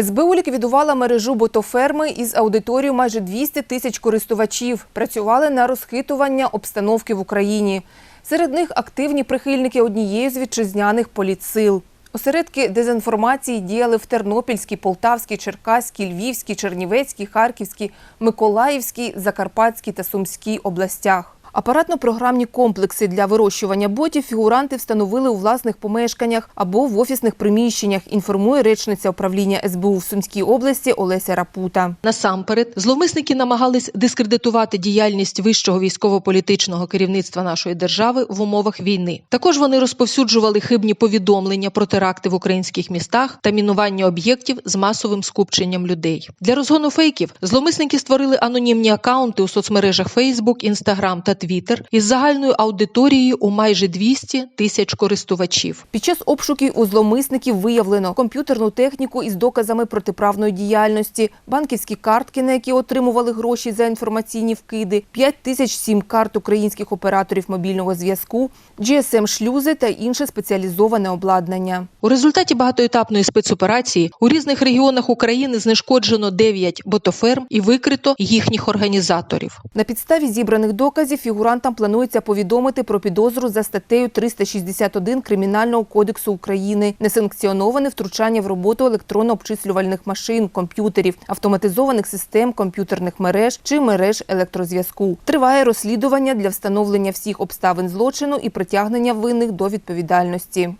СБУ ліквідувала мережу ботоферми із аудиторією майже 200 тисяч користувачів. Працювали на розхитування обстановки в Україні. Серед них активні прихильники однієї з вітчизняних політсил. Осередки дезінформації діяли в Тернопільській, Полтавській, Черкаській, Львівській, Чернівецькій, Харківській, Миколаївській, Закарпатській та Сумській областях. Апаратно-програмні комплекси для вирощування ботів фігуранти встановили у власних помешканнях або в офісних приміщеннях, інформує речниця управління СБУ в Сумській області Олеся Рапута. Насамперед, зловмисники намагались дискредитувати діяльність вищого військово-політичного керівництва нашої держави в умовах війни. Також вони розповсюджували хибні повідомлення про теракти в українських містах та мінування об'єктів з масовим скупченням людей. Для розгону фейків зловмисники створили анонімні акаунти у соцмережах Facebook, Instagram та Twitter із загальною аудиторією у майже 200 тисяч користувачів. Під час обшуків у зловмисників виявлено комп'ютерну техніку із доказами протиправної діяльності, банківські картки, на які отримували гроші за інформаційні вкиди, 5 тисяч сім-карт українських операторів мобільного зв'язку, GSM-шлюзи та інше спеціалізоване обладнання. У результаті багатоетапної спецоперації у різних регіонах України знешкоджено 9 ботоферм і викрито їхніх організаторів. На підставі зібраних доказів фігурантам планується повідомити про підозру за статтею 361 Кримінального кодексу України несанкціоноване втручання в роботу електронно-обчислювальних машин, комп'ютерів, автоматизованих систем комп'ютерних мереж чи мереж електрозв'язку. Триває розслідування для встановлення всіх обставин злочину і притягнення винних до відповідальності.